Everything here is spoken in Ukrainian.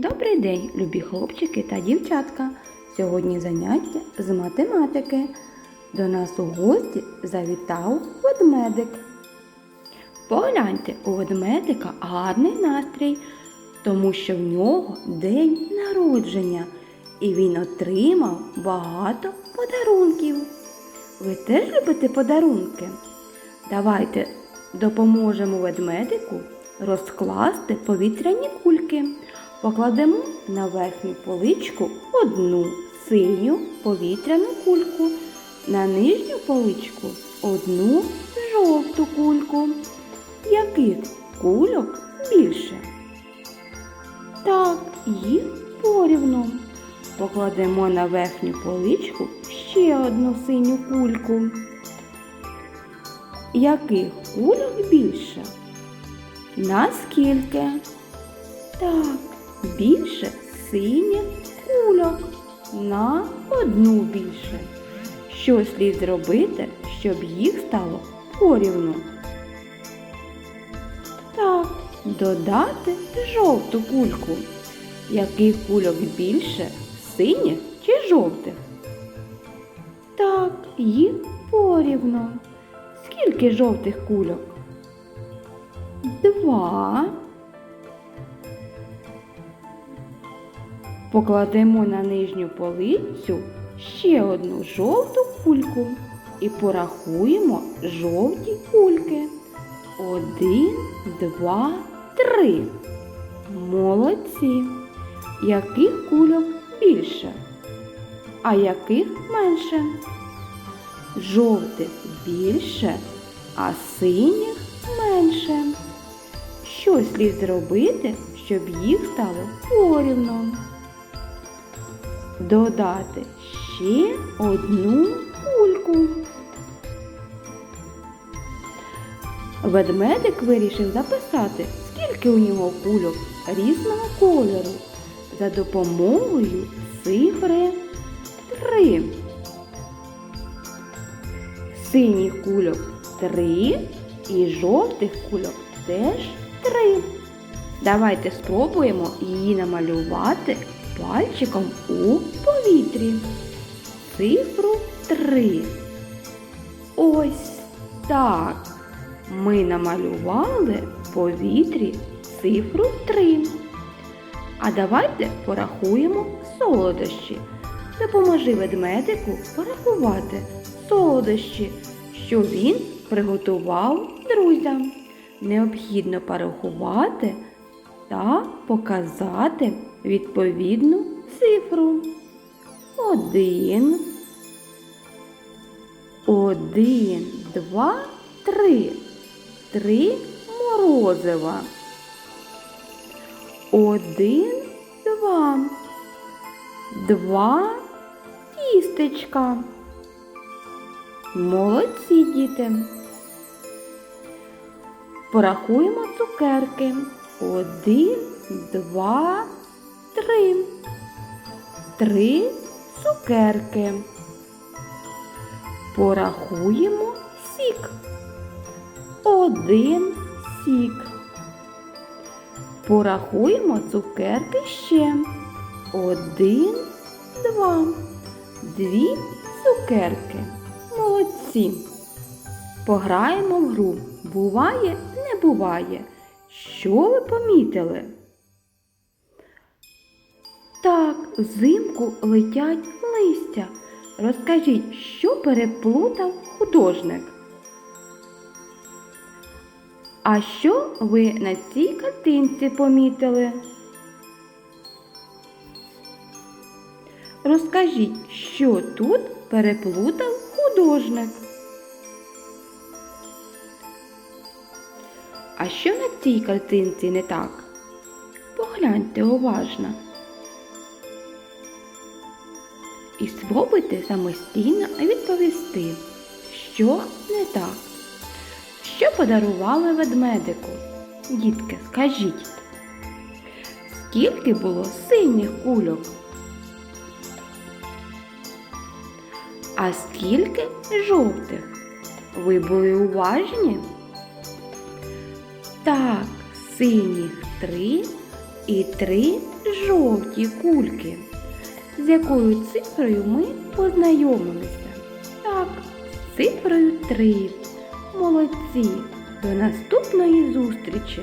Добрий день, любі хлопчики та дівчатка. Сьогодні заняття з математики. До нас у гості завітав ведмедик. Погляньте, у ведмедика гарний настрій, тому що в нього день народження, і він отримав багато подарунків. Ви теж любите подарунки? Давайте допоможемо ведмедику розкласти повітряні кульки. Покладемо на верхню поличку одну синю повітряну кульку, на нижню поличку одну жовту кульку. Яких кульок більше? Так, їх порівну. Покладемо на верхню поличку ще одну синю кульку. Яких кульок більше? Наскільки? Так, більше синіх кульок. На одну більше. Що слід зробити, щоб їх стало порівну? Так, додати жовту кульку. Яких кульок більше? Синіх чи жовтих? Так, їх порівну. Скільки жовтих кульок? Два. Покладемо на нижню полицю ще одну жовту кульку і порахуємо жовті кульки. Один, два, три. Молодці. Яких кульок більше? А яких менше? Жовтих більше, а синіх менше. Що слід зробити, щоб їх стало порівну? Додати ще одну кульку. Ведмедик вирішив записати, скільки у нього кульок різного кольору за допомогою цифри 3. Синіх кульок 3 і жовтих кульок теж 3. Давайте спробуємо її намалювати пальчиком у повітрі. Цифру 3. Ось так. Ми намалювали в повітрі цифру 3. А давайте порахуємо солодощі. Допоможи ведмедику порахувати солодощі, що він приготував друзям. Необхідно порахувати та показати відповідну цифру. Один. Один, два, три. Три морозива. Один, два. Два тістечка. Молодці діти. Порахуємо цукерки. Один, два, три. Три цукерки. Порахуємо сік. Один сік. Порахуємо цукерки ще. Один, два. Дві цукерки. Молодці. Пограємо в гру. Буває, не буває. Що ви помітили? Так, взимку летять листя. Розкажіть, що переплутав художник? А що ви на цій картинці помітили? Розкажіть, що тут переплутав художник? А що на цій картинці не так? Погляньте уважно. І спробуйте самостійно відповісти, що не так. Що подарували ведмедику? Дітки, скажіть, скільки було синіх кульок? А скільки жовтих? Ви були уважні? Так, синіх три і три жовті кульки. З якою цифрою ми познайомилися? Так, з цифрою 3. Молодці! До наступної зустрічі!